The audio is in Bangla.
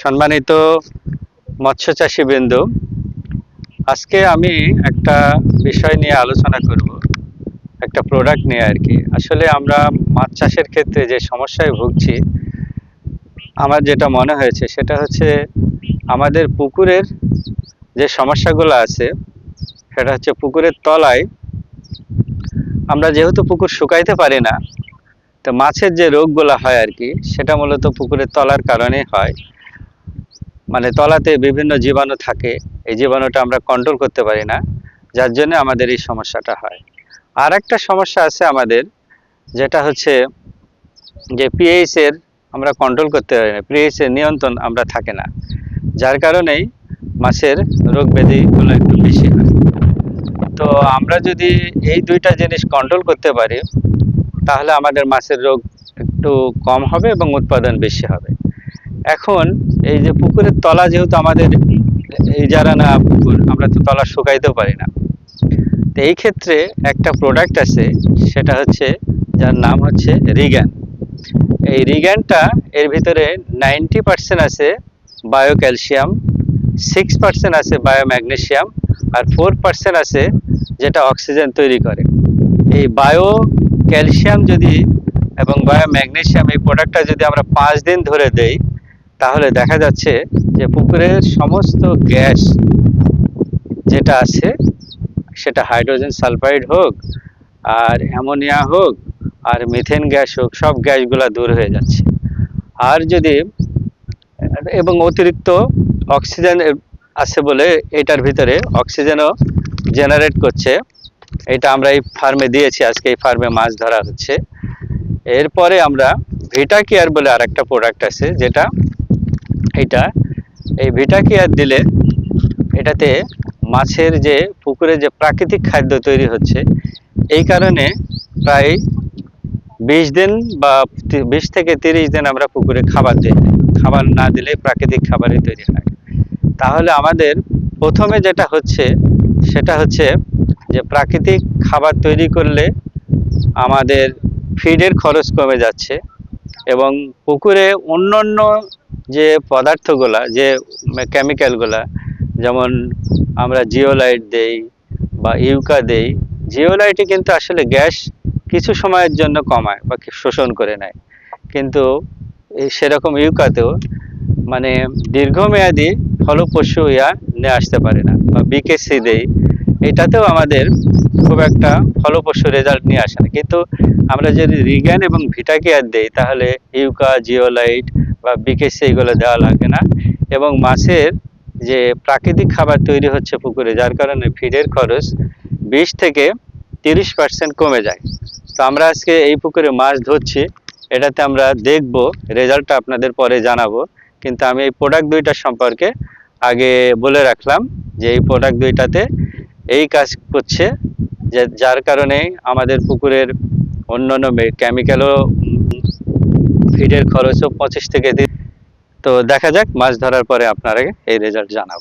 সম্মানিত মৎস্য চাষী বৃন্দু, আজকে আমি একটা বিষয় নিয়ে আলোচনা করব, একটা প্রোডাক্ট নিয়ে আর কি। আসলে আমরা মাছ চাষের ক্ষেত্রে যে সমস্যায় ভুগছি, আমার যেটা মনে হয়েছে সেটা হচ্ছে আমাদের পুকুরের যে সমস্যাগুলো আছে, সেটা হচ্ছে পুকুরের তলায় আমরা যেহেতু পুকুর শুকাইতে পারি না তো মাছের যে রোগগুলো হয় আর কি, সেটা মূলত পুকুরের তলার কারণে হয়। মানে তলাতে বিভিন্ন জীবাণু থাকে, এই জীবাণুটা আমরা কন্ট্রোল করতে পারি না, যার জন্য আমাদের এই সমস্যাটা হয়। আর একটা সমস্যা আছে আমাদের, যেটা হচ্ছে যে পিএইচ এর আমরা কন্ট্রোল করতে পারি না পিএইচ এর নিয়ন্ত্রণ আমরা থাকে না। যার কারণেই মাছের রোগ ব্যাধিগুলো একটু বেশি হয়। তো আমরা যদি এই দুইটা জিনিস কন্ট্রোল করতে পারি তাহলে আমাদের মাছের রোগ একটু কম হবে এবং উৎপাদন বেশি হবে। এখন এই যে পুকুরের তলা যেহেতু আমাদের, এই যারা না পুকুর, আমরা তো তলা শুকাইতেও পারি না। তো এই ক্ষেত্রে একটা প্রোডাক্ট আছে, সেটা হচ্ছে, যার নাম হচ্ছে রিগ্যান এই রিগ্যানটা এর ভিতরে নাইনটি পার্সেন্ট আছে বায়ো ক্যালসিয়াম সিক্স পার্সেন্ট আছে বায়ো ম্যাগনেশিয়াম আর ফোর পার্সেন্ট আছে যেটা অক্সিজেন তৈরি করে। এই বায়ো ক্যালসিয়াম যদি এবং বায়ো ম্যাগনেশিয়াম এই প্রোডাক্টটা যদি আমরা পাঁচ দিন ধরে দেই, তাহলে দেখা যাচ্ছে যে পুকুরের সমস্ত গ্যাস যেটা আছে, সেটা হাইড্রোজেন সালফাইড হোক, আর অ্যামোনিয়া হোক, আর মিথেন গ্যাস হোক, সব গ্যাসগুলা দূর হয়ে যাচ্ছে। আর যদি, এবং অতিরিক্ত অক্সিজেন আছে বলে এটার ভিতরে অক্সিজেনও জেনারেট করছে। এটা আমরা এই ফার্মে দিয়েছি, আজকে এই ফার্মে মাছ ধরা হচ্ছে। এরপরে আমরা ভিটা কেয়ার বলে আরেকটা প্রোডাক্ট আছে, যেটা এটা, এই ভিটা কেয়ার দিলে এটাতে মাছের যে পুকুরে যে প্রাকৃতিক খাদ্য তৈরি হচ্ছে, এই কারণে প্রায় বিশ দিন বা বিশ থেকে তিরিশ দিন আমরা পুকুরে খাবার দিই। খাবার না দিলে প্রাকৃতিক খাবারই তৈরি হয়। তাহলে আমাদের প্রথমে যেটা হচ্ছে, সেটা হচ্ছে যে প্রাকৃতিক খাবার তৈরি করলে আমাদের ফিডের খরচ কমে যাচ্ছে এবং পুকুরে অন্যান্য যে পদার্থগুলা, যে কেমিক্যালগুলা যেমন আমরা জিওলাইট দেই বা ইউকা দেই জিওলাইটে কিন্তু আসলে গ্যাস কিছু সময়ের জন্য কমায় বা শোষণ করে নেয়। কিন্তু সেরকম ইউকাতেও মানে দীর্ঘমেয়াদী ফলপ্রসূ ইয়া নিয়ে আসতে পারে না বা বিকেসি দেই। এটাতেও আমাদের খুব একটা ফলপ্রসূ রেজাল্ট নিয়ে আসে না। কিন্তু আমরা যদি রিগ্যান এবং ভিটা কেয়ার দেই, তাহলে ইউকা, জিওলাইট বা বিকেসি এগুলো দেওয়া লাগে না। এবং মাছের যে প্রাকৃতিক খাবার তৈরি হচ্ছে পুকুরে, যার কারণে ফিডের খরচ বিশ থেকে তিরিশ পার্সেন্ট কমে যায়। তো আমরা আজকে এই পুকুরে মাছ ধরছি, এটাতে আমরা দেখব রেজাল্টটা আপনাদের পরে জানাব। কিন্তু আমি এই প্রোডাক্ট দুইটা সম্পর্কে আগে বলে রাখলাম যে এই প্রোডাক্ট দুইটাতে এই কাজ করছে, যে, যার কারণে আমাদের পুকুরের অন্যান্য কেমিক্যালও ফিডের খরচও পঁচিশ থেকে তো দেখা যাক, মাছ ধরার পরে আপনারা এই রেজাল্ট জানাব।